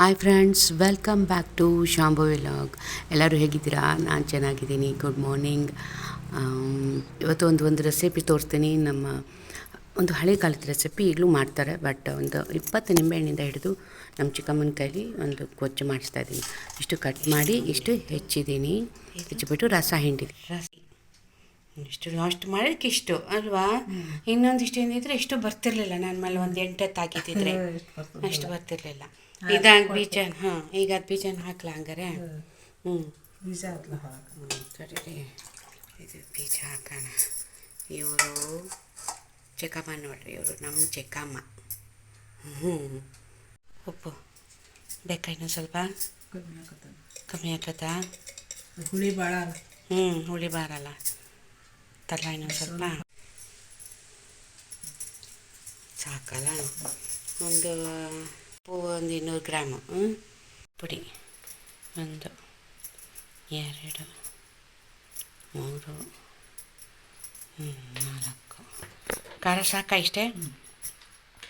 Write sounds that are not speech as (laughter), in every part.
Hi friends welcome back to Shambhu vlog ಎಲ್ಲರೂ ಹೇಗಿದ್ದೀರಾ? ನಾನು ಚೆನ್ನಾಗಿದ್ದೀನಿ. ಗುಡ್ ಮಾರ್ನಿಂಗ್ ಇವತ್ತು ಒಂದು ಒಂದು ರೆಸಿಪಿ ತೋರಿಸ್ತೀನಿ. ನಮ್ಮ ಒಂದು ಹಳೆ ಕಾಲದ ರೆಸಿಪಿ ಈಗಲೂ ಮಾಡ್ತಾರೆ ಬಟ್ ಒಂದು ಇಪ್ಪತ್ತು ನಿಂಬೆಹಣ್ಣಿಂದ ಹಿಡಿದು ನಮ್ಮ ಚಿಕ್ಕಮ್ಮನ ಕೈಲಿ ಒಂದು ಕೊಚ್ಚು ಮಾಡಿಸ್ತಾ ಇದ್ದೀನಿ. ಇಷ್ಟು ಕಟ್ ಮಾಡಿ ಇಷ್ಟು ಹೆಚ್ಚಿದ್ದೀನಿ. ಹೆಚ್ಚಿಬಿಟ್ಟು ರಸ ಹಿಂಡಿದ್ದೀನಿ ರಸ ಇಷ್ಟು ಲಾಸ್ಟ್ ಮಾಡೋಕ್ಕೆ ಇಷ್ಟು ಅಲ್ವಾ? ಇನ್ನೊಂದಿಷ್ಟು ಏನಿದ್ರೆ ಇಷ್ಟು ಬರ್ತಿರ್ಲಿಲ್ಲ. ನನ್ನ ಮೇಲೆ ಒಂದು ಎಂಟತ್ತು ಹಾಕಿದ್ದಿದ್ರೆ. ಅಷ್ಟು ಬರ್ತಿರ್ಲಿಲ್ಲ. ಇದಾಗ ಬೀಜ ಹಾಂ ಈಗ ಅದು ಬೀಜ ಹಾಕ್ಲಾ ಹಂಗಾರೆ? ಹ್ಞೂ ಬೀಜ ಹಾಕ್ಲ? ಹ್ಞೂ ಸರಿ ರೀ ಇದು ಬೀಜ ಹಾಕೋಣ. ಇವರು ಚಿಕ್ಕಮ್ಮ ನೋಡ್ರಿ ಇವರು ನಮ್ಮ ಚಿಕ್ಕಮ್ಮ. ಹ್ಞೂ ಉಪ್ಪು ಬೇಕಾ ಇನ್ನೊಂದು ಸ್ವಲ್ಪ? ಕಮ್ಮಿ ಹಾಕತ್ತಾ ಹುಳಿ ಭಾಳ ಹ್ಞೂ ಹುಳಿ ಬಾರಲ್ಲ ತರಲ ಇನ್ನೊಂದು ಸ್ವಲ್ಪ? ಸಾಕಲ್ಲ? ಒಂದು ಉಪ್ಪು ಒಂದು ಇನ್ನೂರು ಗ್ರಾಮು ಹ್ಞೂ ಪುಡಿ. ಒಂದು ಎರಡು ಮೂರು ನಾಲ್ಕು. ಖಾರ ಸಾಕಾ ಇಷ್ಟೇ?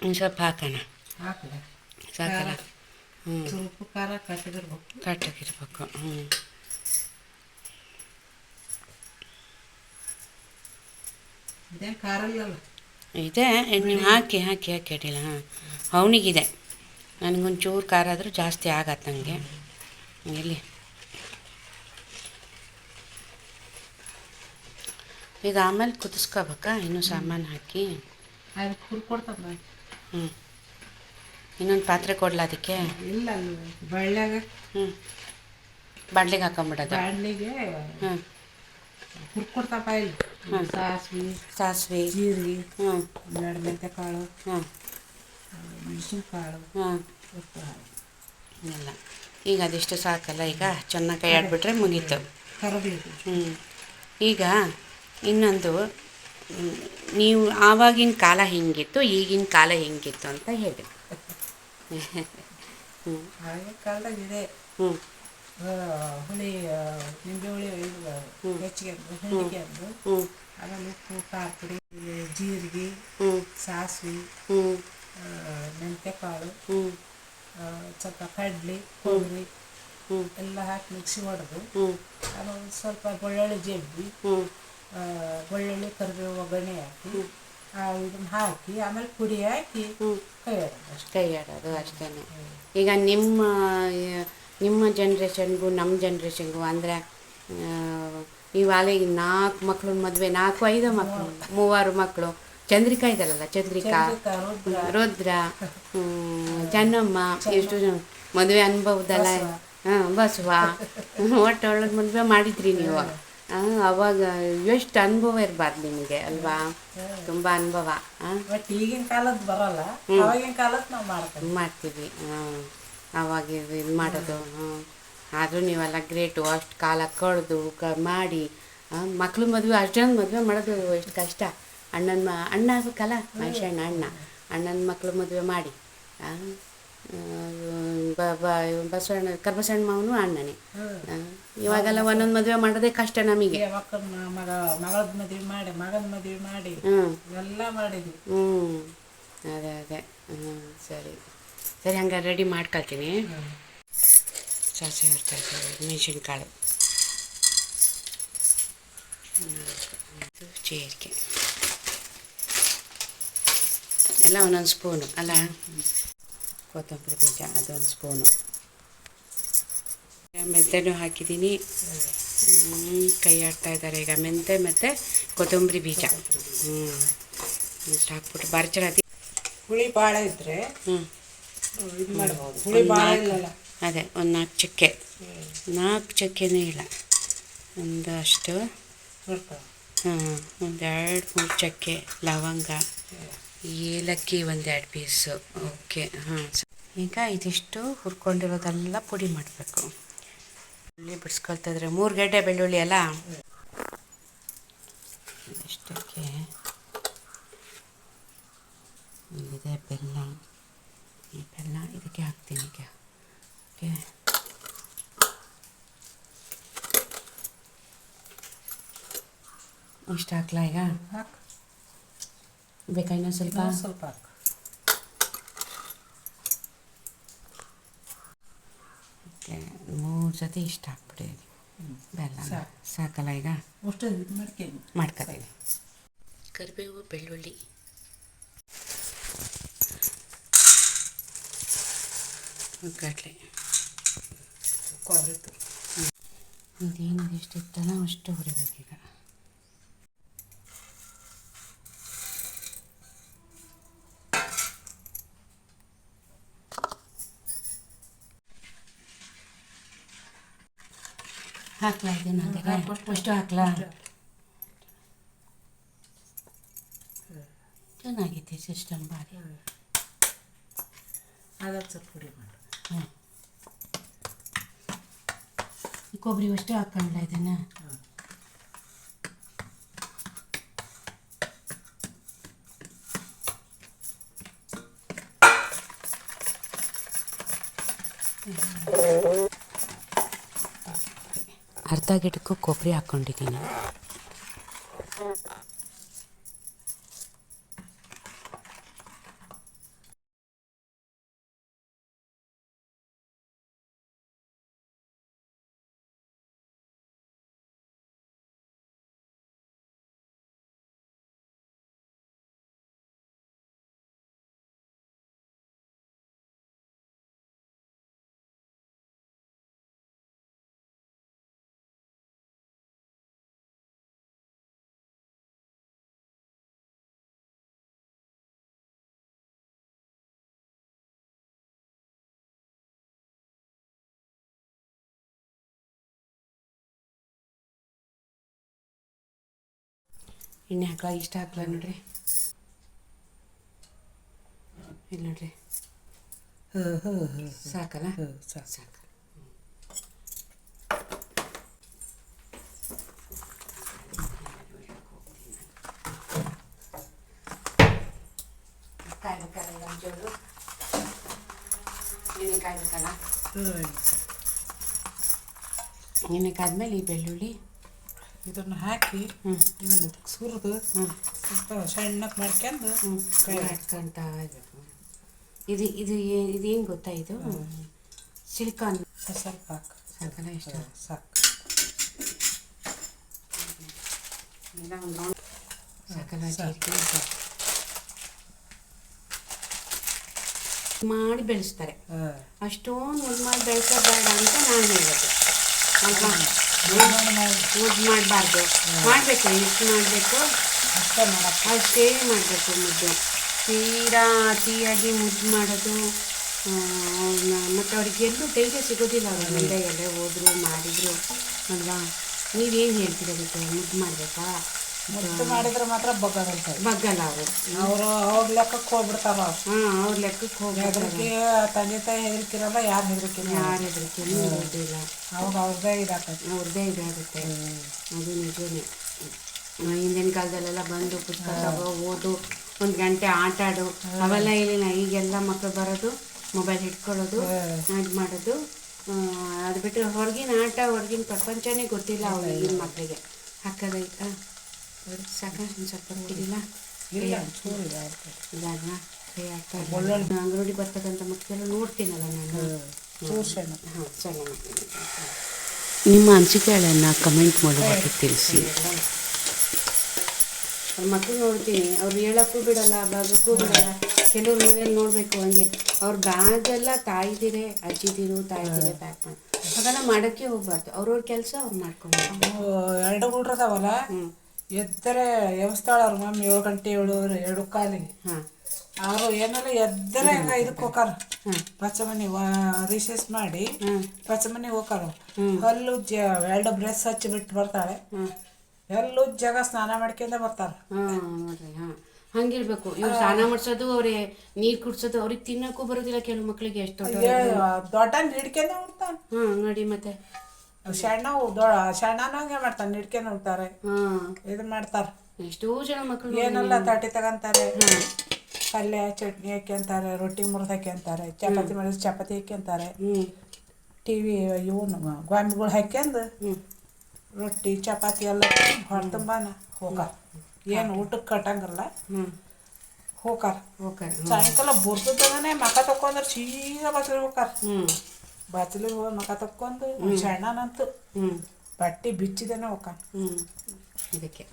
ಇನ್ನು ಸ್ವಲ್ಪ ಹಾಕೋಣ. ಸಾಕಲ್ಲ? ಹ್ಞೂ ಉಪ್ಪು ಖಾರ ಕಟ್ಟಿದಿರ್ಬೇಕು ಕಟ್ಟಾಗಿರ್ಬೇಕು ಹ್ಞೂ ಇದೆ ನೀವು ಹಾಕಿ ಹಾಕಿ ಹಾಕಿ ಅಡ್ಡಿಲ್ಲ ಹಾಂ. ಅವನಿಗಿದೆ. ನನಗೊಂಚೂರು ಖಾರ ಆದರೂ ಜಾಸ್ತಿ ಆಗತ್ತೆ ನನಗೆ. ಇಲ್ಲಿ. ಈಗ ಆಮೇಲೆ ಕುದಿಸ್ಕೋಬೇಕಾ? ಇನ್ನೂ ಸಾಮಾನು ಹಾಕಿ. ಹ್ಞೂ ಇನ್ನೊಂದು ಪಾತ್ರೆ ಕೊಡಲ ಅದಕ್ಕೆ? ಇಲ್ಲ ಬಳ್ಳಿಯಾಗ ಹ್ಞೂ ಬಾಡ್ಲಿಗೆ ಹಾಕೊಂಬಿಡೋದು. ಬಾಡ್ಲಿಗೆ ಹ್ಞೂ ಕುರ್ಕೊಡ್ತಪ್ಪ ಇಲ್ಲಿ. ಸಾಸಿವೆ ಸಾಸಿವೆ. ಜೀರಿಗೆ ಹ್ಞೂ ಎರಡು ಮೆಂತೆ ಕಾಳು ಹಾಂ ಮೆಣಸಿನ್ಕಾಳು ಹಾಂ. ಉಪ್ಪು ಹಾಕಿ. ಇಲ್ಲ. ಈಗ ಅದೆಷ್ಟು ಸಾಕಲ್ಲ ಈಗ ಚೆನ್ನಾಗಿ ಕೈ ಆಡ್ಬಿಟ್ರೆ ಮುಗೀತು. ಕರಿಬೇವು. ಹ್ಞೂ ಈಗ ಇನ್ನೊಂದು ನೀವು ಆವಾಗಿನ ಕಾಲ ಹಿಂಗಿತ್ತು ಈಗಿನ ಕಾಲ ಹಿಂಗಿತ್ತು ಅಂತ ಹೇಳಿ. (laughs) ಹ್ಞೂ ಆಗಿನ ಕಾಲದಾಗ ಇದೆ. ಹ್ಞೂ ಹುಳಿ ನಿಂಬೆ ಹುಳಿ ಹೆಚ್ಚಿಗೆ ಹುಳಿಗೆ ಅದು. ಹ್ಞೂ ಆಮೇಲೆ ಉಪ್ಪು ಖಾರ ಪುಡಿ ಜೀರಿಗೆ ಹ್ಞೂ ಸಾಸ್ವಿ ಹ್ಞೂ ಆ, ಮೆಂತ್ಯ ಕಾಳು ಹ್ಞೂ. ಆ, ಸ್ವಲ್ಪ ಕಡ್ಲಿ ಕೊಬ್ಬರಿ ಹ್ಞೂ. ಎಲ್ಲ ಹಾಕಿ ಮಿಕ್ಸಿ ಹೊಡೆದು ಹ್ಞೂ. ಆಮೇಲೆ ಸ್ವಲ್ಪ ಬೆಳ್ಳುಳ್ಳಿ ಜಬ್ಬಿ ಬೆಳ್ಳುಳ್ಳಿ ಕರಿಬೇವು ಒಗ್ಗರಣೆ ಹಾಕಿ ಇದನ್ನ ಹಾಕಿ ಆಮೇಲೆ ಪುಡಿ ಹಾಕಿ ಹ್ಞೂ. ಕೈ ಆಡೋದು ಅಷ್ಟೇ. ಕೈ ಆಡೋದು ಅಷ್ಟೇ ಈಗ ನಿಮ್ಮ ನಿಮ್ಮ ಜನ್ರೇಷನ್ಗೂ ನಮ್ಮ ಜನ್ರೇಷನ್ಗೂ ಅಂದರೆ ಇವಾಗ ಈಗ ನಾಲ್ಕು ಮಕ್ಕಳು ಮದುವೆ ನಾಲ್ಕು ಐದು ಮಕ್ಕಳು ಮೂವಾರು ಮಕ್ಕಳು ಚಂದ್ರಿಕಾ ಇದ್ದಾರಲ್ಲ ಚಂದ್ರಿಕಾ. ರುದ್ರ, ಚೆನ್ನಮ್ಮ ಎಷ್ಟು ಜನ? ಮದುವೆ ಅನುಭವದಲ್ಲ? ಹಾಂ ಬಸವ. ಒಟ್ಟು ಒಳಗೆ ಮದುವೆ ಮಾಡಿದ್ರಿ ನೀವು. ಅವಾಗ ಎಷ್ಟು ಅನುಭವ ಇರಬಾರ್ದು ನಿಮಗೆ ಅಲ್ವಾ? ತುಂಬ ಅನುಭವ. ಬಟ್ ಈಗಿನ ಕಾಲದ ಬರಲ್ಲ ಅವಾಗಿನ ಕಾಲದ ನಾವು ಮಾಡ್ತೇವೆ. ಮಾಡ್ತೀವಿ. ಹಾಂ ಅವಾಗ ಇದು ಇದು ಮಾಡೋದು. ಹಾಂ. ಆದರೂ ನೀವೆಲ್ಲ ಗ್ರೇಟು ಅಷ್ಟು ಕಾಲ ಕಳೆದು ಕ ಮಾಡಿ ಮಕ್ಳು ಮದುವೆ ಅಷ್ಟೊಂದು ಮದುವೆ ಮಾಡೋದು ಎಷ್ಟು ಕಷ್ಟ. ಅಣ್ಣನ ಮ ಅಣ್ಣ ಆಗ್ಬೇಕಲ್ಲ? ಮನುಷ್ಯ ಅಣ್ಣ ಅಣ್ಣ. ಅಣ್ಣನ ಮಕ್ಕಳು ಮದುವೆ ಮಾಡಿ. ಬಸವಣ್ಣ ಕರ್ಬಸಣ್ಣ ಮಾವನು ಅಣ್ಣನೇ. ಇವಾಗೆಲ್ಲ ಒಂದೊಂದು ಮದುವೆ ಮಾಡೋದೇ ಕಷ್ಟ ನಮಗೆ. ಮಗ ಮಗಳದ ಮದುವೆ ಮಾಡಿ ಮಗನ ಮದುವೆ ಮಾಡಿ. ಎಲ್ಲ ಮಾಡಿದ್ವಿ. ಹ್ಞೂ ಅದೇ ಅದೇ. ಹ್ಞೂ ಸರಿ. ಸರಿ ಹಂಗೆ ರೆಡಿ ಮಾಡ್ಕೊಳ್ತೀನಿ. ಸಾಸಿವೆ ಇದ್ದೀವಿ ಮೆಣಸಿನ್ಕಾಳು. ಜೀರಿಗೆ ಎಲ್ಲ ಒಂದೊಂದು ಸ್ಪೂನು ಅಲ್ಲ ಕೊತ್ತಂಬರಿ ಬೀಜ ಅದೊಂದು ಸ್ಪೂನು ಮೆಂತೆನೂ ಹಾಕಿದ್ದೀನಿ ಕೈ ಆಡ್ತಾ ಇದ್ದಾರೆ ಈಗ ಮೆಂತೆ ಮತ್ತು ಕೊತ್ತಂಬರಿ ಬೀಜ ಹ್ಞೂ ಇಷ್ಟು ಹಾಕ್ಬಿಟ್ಟು ಬಾರಿ ಚೆನ್ನಾಗಿ ಹುಳಿ ಭಾಳ ಇದ್ದರೆ ಹ್ಞೂ ಇದು ಮಾಡ್ಬೋದು. ಹುಳಿ ಭಾಳ ಇಲ್ಲಲ್ಲ. ಅದೇ ಒಂದು ನಾಲ್ಕು ಚಕ್ಕೆ. ನಾಲ್ಕು ಚಕ್ಕೆನೂ ಇಲ್ಲ. ಒಂದು ಅಷ್ಟು. ಹ್ಞೂ ಹಾಂ ಒಂದು ಎರಡು ಮೂರು ಚಕ್ಕೆ ಲವಂಗ. ಏಲಕ್ಕಿ ಒಂದೆರಡು ಪೀಸು. ಓಕೆ ಹಾಂ ಈಗ ಇದಿಷ್ಟು ಹುರ್ಕೊಂಡಿರೋದೆಲ್ಲ ಪುಡಿ ಮಾಡಬೇಕು. ಬೆಳ್ಳುಳ್ಳಿ ಬಿಡಿಸ್ಕೊಳ್ತಾ ಇದ್ರೆ ಮೂರು ಗಡ್ಡೆ ಬೆಳ್ಳುಳ್ಳಿ ಅಲ್ಲ? ಇಷ್ಟಕ್ಕೆ ಇದೆ ಬೆಲ್ಲ. ಈ ಬೆಲ್ಲ ಇದಕ್ಕೆ ಹಾಕ್ತೀನಿ ಈಗ. ಓಕೆ. ಇಷ್ಟು ಹಾಕ್ಲಾ ಈಗ? ಹಾಕು. ಬೇಕಾ ಸ್ವಲ್ಪ? ಸ್ವಲ್ಪ ಮೂರು ಜೊತೆ ಇಷ್ಟ ಹಾಕ್ಬಿಡಿ ಬೆಲ್ಲ ಸಾಕು. ಸಾಕಲ್ಲ ಈಗ? ಮಾಡ್ಕೊತೀನಿ. ಕರಿಬೇವು ಬೆಳ್ಳುಳ್ಳಿ. ಕಡಲೆ ಕೊಬ್ಬರಿ ತುರಿ ಇದೇನು ಎಷ್ಟು ಇತ್ತಲ್ಲ ಅಷ್ಟು ಹುರಿಬೇಕೀಗ. ಹಾಕ್ಲಾ ಇದನ್ನ ಅಷ್ಟು. ಅಷ್ಟು ಹಾಕ್ಲಾ. ಚೆನ್ನಾಗೈತೆ ಸಿಸ್ಟಮ್ ಭಾರಿ ಅದಕ್ಕೆ ಸ್ವಲ್ಪ ಪುಡಿ ಮಾಡು. ಹ್ಞೂ ಕೊಬ್ಬರಿ ಅಷ್ಟು ಹಾಕೊಂಡ್ಲ ಇದನ್ನು? ಹ್ಮ್. ಅರ್ಧ ಗಿಡಕ್ಕೂ ಕೊಬ್ಬರಿ ಹಾಕ್ಕೊಂಡಿದ್ದೀನಿ ಎಣ್ಣೆ ಹಾಕ್ಲ? ಇಷ್ಟ ಹಾಕ್ಲಾ ನೋಡ್ರಿ? ಇಲ್ಲಿ ನೋಡ್ರಿ. ಸಾಕಲ್ಲ? ಸಾಕು. ಸಾಕು. ಕಾಯ್ಬೇಕಲ್ಲ ಒಂಚೂರು ಎಣ್ಣೆ ಕಾಯ್ಬೇಕಲ್ಲ? ಹ್ಞೂ ಎಣ್ಣೆ ಕಾದ್ಮೇಲೆ ಈ ಬೆಳ್ಳುಳ್ಳಿ ಇದನ್ನು ಹಾಕಿ ಇದನ್ನು ಸುರಿದು ಸ್ವಲ್ಪ ಸಣ್ಣಕ್ಕೆ ಮಾಡ್ಕೊಂಡು ಕೈ ಹಾಕ್ಕೊಂತ ಇದು ಇದು ಇದು ಏನು ಗೊತ್ತಾ ಇದು? ಸಿಲಿಕಾನ್. ಸ್ವಲ್ಪ ಹಾಕು ಸಾಕಲ್ಲ ಇಷ್ಟ. ಸಾಕು. ಸಾಕಲ್ಲ. ಮಾಡಿ ಬೆಳೆಸ್ತಾರೆ. ಅಷ್ಟೊಂದು ಒಂದು ಮಾಡಿ ಬೆಳೆಸೋದು ಬೇಡ ಅಂತ ನಾನು ಹೇಳೋದು. ಅಲ್ವಾ? ಮುದ್ದು ಮಾಡಬಾರ್ದು. ಮಾಡಬೇಕು ಎಷ್ಟು ಮಾಡಬೇಕು. ಅಷ್ಟೇ ಮಾಡಕ್ಕೆ. ಅಷ್ಟೇ ಮಾಡಬೇಕು ಮುದ್ದು. ತೀರಾ ಅತಿಯಾಗಿ ಮುದ್ದು ಮಾಡೋದು ಮತ್ತು ಅವ್ರಿಗೆ ಎಲ್ಲೂ ಧೈರ್ಯ ಸಿಗೋದಿಲ್ಲ ಅವ್ರ ಮುಂದೆ ಎಲ್ಲೇ ಹೋದ್ರು ಮಾಡಿದ್ರು ಅಲ್ವಾ? ನೀವೇನು ಹೇಳ್ತೀರ ಅದಕ್ಕೆ? ಮುದ್ದು ಮಾಡಬೇಕಾ? ಮುದ್ದು ಮಾಡಿದ್ರೆ ಮಾತ್ರ ಬಗ್ಗದಂತ ಬಗ್ಗಲ್ಲ ಅವರು. ಅವರು ಅವ್ರ ಲೆಕ್ಕಕ್ಕೆ ಹೋಗ್ಬಿಡ್ತಾರ ಹಾಂ ಅವ್ರ ಲೆಕ್ಕಕ್ಕೆ ಹೋಗಿ ಹೆದರಿಕೆ ತಂದೆ ತಾಯಿ ಹೆದರಿಕಿರಲ್ಲ ಯಾರು ಹೆದರಿಕೆ ಯಾರು ಹೆದರಿಕೆನೂ ಇರೋದಿಲ್ಲ. ಅವಾಗ ಅವ್ರದ್ದೇ ಇದಾಗತ್ತೆ ಅವ್ರದ್ದೇ ಇದಾಗುತ್ತೆ. ಅದು ನಿಜನೇ. ಹಿಂದಿನ ಕಾಲದಲ್ಲೆಲ್ಲ ಬಂದು ಪುಸ್ತಕ ತಗೋ ಓದು ಒಂದು ಗಂಟೆ ಆಟ ಆಡು ಅವೆಲ್ಲ ಏನಿಲ್ಲ ಈಗೆಲ್ಲ ಮಕ್ಕಳು ಬರೋದು ಮೊಬೈಲ್ ಇಟ್ಕೊಳ್ಳೋದು ಇದು ಮಾಡೋದು. ಅದು ಬಿಟ್ಟರೆ ಹೊರಗಿನ ಆಟ ಹೊರಗಿನ ಪ್ರಪಂಚನೇ ಗೊತ್ತಿಲ್ಲ ಅವ್ರು ಈಗಿನ ಮಕ್ಕಳಿಗೆ ಹಾಕೋದೈತಾ ಸಾಕಷ್ಟು ಸ್ವಲ್ಪ ಗೊತ್ತಿಲ್ಲ ಇಲ್ಲ ಅಂಗನವಾಡಿ ಬರ್ತಕ್ಕಂಥ ಮಕ್ಕಳೆಲ್ಲ ನೋಡ್ತೀನಲ್ಲ ನಾನು. ಹಾಂ ಚೆನ್ನಾಗಿ ನಿಮ್ಮ ಅನಿಸಿಕೆಗಳನ್ನು ಕಮೆಂಟ್ ಮಾಡುವಾಗ ತಿಳಿಸಿ. ಅವ್ರ ಮಕ್ಕಳು ನೋಡ್ತೀನಿ ಅವ್ರು ಹೇಳೋಕ್ಕೂ ಬಿಡಲ್ಲ ಬಾಗಕ್ಕೂ ಬಿಡಲ್ಲ. ಕೆಲವ್ರ ಮನೇಲಿ ನೋಡಬೇಕು ಹಂಗೆ. ಅವ್ರ ಬ್ಯಾಗೆಲ್ಲ ತಾಯಿದಿರೆ ಅಜ್ಜಿದಿರು ತಾಯಿದಿರೆ ಪ್ಯಾಕ್ ಮಾಡಿ. ಹಾಗೆಲ್ಲ ಮಾಡೋಕ್ಕೆ ಹೋಗ್ಬಾರ್ದು. ಅವ್ರವ್ರ ಕೆಲಸ ಅವ್ರು ಮಾಡ್ಕೊಬೇಕು. ಅವು ಎರಡು ಹುಡ್ರದವಲ್ಲ ಎತ್ತರ ಎದ್ದರೆ ಎಬ್ಸ್ತಾಳ ಅವ್ರ ಮಮ್ಮಿ ಏಳು ಗಂಟೆ ಏಳು ಎರಡು ಕಾಲಿಗೆ. ಹಾಂ. ಅವರು ಏನಾರ ಎದ್ದರೆ ಇದಕ್ಕೆ ಹೋಗಾರ ಪಚಮನಿ ರಿಸೆಸ್ ಮಾಡಿ ಪಚಮನಿ ಹೋಗಾರ ಅಲ್ಲೂ ಹಲ್ಲು ಜ ಎರಡು ಬ್ರೆಸ್ ಹಚ್ಚಿ ಬಿಟ್ಟು ಬರ್ತಾಳೆ. ಎಲ್ಲೂ ಜಾಗ ಸ್ನಾನ ಮಾಡ್ಕೊಂಡ ಬರ್ತಾರ ಹಂಗಿರ್ಬೇಕು. ಇವ್ರು ಸ್ನಾನ ಮಾಡ್ಸೋದು ಅವ್ರಿಗೆ ನೀರ್ ಕುಡ್ಸೋದು ಅವ್ರಿಗೆ ತಿನ್ನಕ್ಕೂ ಬರೋದಿಲ್ಲ ಕೆಲವು ಮಕ್ಕಳಿಗೆ ಎಷ್ಟು ದೊಡ್ಡ ಹಿಡ್ಕೊಂಡೆ ಹ್ಮ್ ಹಾಂ ನೋಡಿ ಮತ್ತೆ. ಶಣ್ಣ ಹಂಗೆ ಮಾಡ್ತಾನೆ ಹಿಡ್ಕೊಂಡ್ ಉಡ್ತಾರೆ ಹಾಂ. ಇದು ಮಾಡ್ತಾರ ಎಷ್ಟೋ ಜನ ಮಕ್ಳು ಏನೆಲ್ಲ ತಟ್ಟಿ ತಗೊಂತಾರೆ. ಪಲ್ಯ ಚಟ್ನಿ ಹಾಕ್ಯಂತಾರೆ ರೊಟ್ಟಿ ಮುರಿದು ಹಾಕ್ಯಂತಾರೆ ಚಪಾತಿ ಮಾಡಿದ್ರೆ ಚಪಾತಿ ಹಾಕ್ಯಂತಾರೆ ಟಿ ವಿ ಇವನು ಗೊಂಬೆಗಳು ಹಾಕ್ಯಂದು ರೊಟ್ಟಿ ಚಪಾತಿ ಎಲ್ಲ ಹೊರ ತುಂಬಾನ ಹೋಗಾರ ಏನು ಊಟಕ್ಕೆ ಕಟ್ಟಂಗಿಲ್ಲ. ಹೋಗಾರ ಸಾಯಂಕಾಲ ಬುರ್ದದನೇ ಮಕ ತಕೊಂಡ್ರೆ ಸೀದಾ ಬಸ್ರಿ ಹೋಗಾರ ಹ್ಞೂ ಹೋಗಿ ಮಕ ತಕ್ಕೊಂಡು ಸಣ್ಣನಂತು ಹ್ಞೂ ಬಟ್ಟೆ ಬಿಚ್ಚಿದನ ಹೋಗ ಇದಕ್ಕೆ.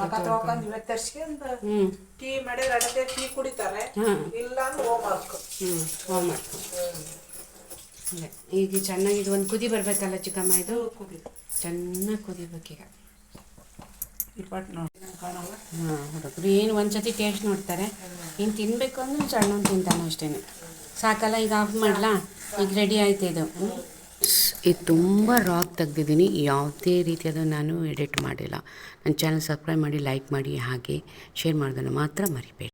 ಮಕ ತಗೊಂಡು ಇವತ್ತು ತರ್ಸ್ಕೊಂಡು ಟೀ ಮಾಡಿ ಅಡತೆ ಟೀ ಕುಡಿತಾರೆ. ಇಲ್ಲ ಅಂದ್ರೆ ಹೋಮ್. ವರ್ಕ್. ಹ್ಞೂ ಹೋಮ್. ಮಾಡ್ಕೊ ಈಗ ಚೆನ್ನಾಗಿ ಇದು ಒಂದು ಕುದಿ ಬರಬೇಕಲ್ಲ ಚಿಕ್ಕಮ್ಮ ಇದು? ಕುದಿ. ಚೆನ್ನಾಗಿ ಕುದಿಬೇಕೀಗ ಈಗ. ನೋಡಿ. ಕಾಣಲ್ಲ? ಹಾಂ ಹುಡುಗರು ಏನು ಒಂದ್ಸತಿ ಟೇಸ್ಟ್ ನೋಡ್ತಾರೆ. ಇನ್ನು ತಿನ್ಬೇಕು ಅಂದ್ರೆ ಸಣ್ಣ ತಿಂತಾನೆ ಅಷ್ಟೇನೆ. ಸಾಕಲ್ಲ ಈಗ ಆಫ್ ಮಾಡಲಾ? ಈಗ ರೆಡಿ ಆಯ್ತು ಇದು. ಇದು ತುಂಬ ರಾಕ್ ತೆಗ್ದಿದ್ದೀನಿ. ಯಾವುದೇ ರೀತಿಯಾದ ನಾನು ಎಡಿಟ್ ಮಾಡಿಲ್ಲ. ನನ್ನ ಚಾನಲ್ ಸಬ್ಸ್ಕ್ರೈಬ್ ಮಾಡಿ ಲೈಕ್ ಮಾಡಿ, ಹಾಗೆ ಶೇರ್ ಮಾಡೋದನ್ನು ಮಾತ್ರ ಮರಿಬೇಡಿ.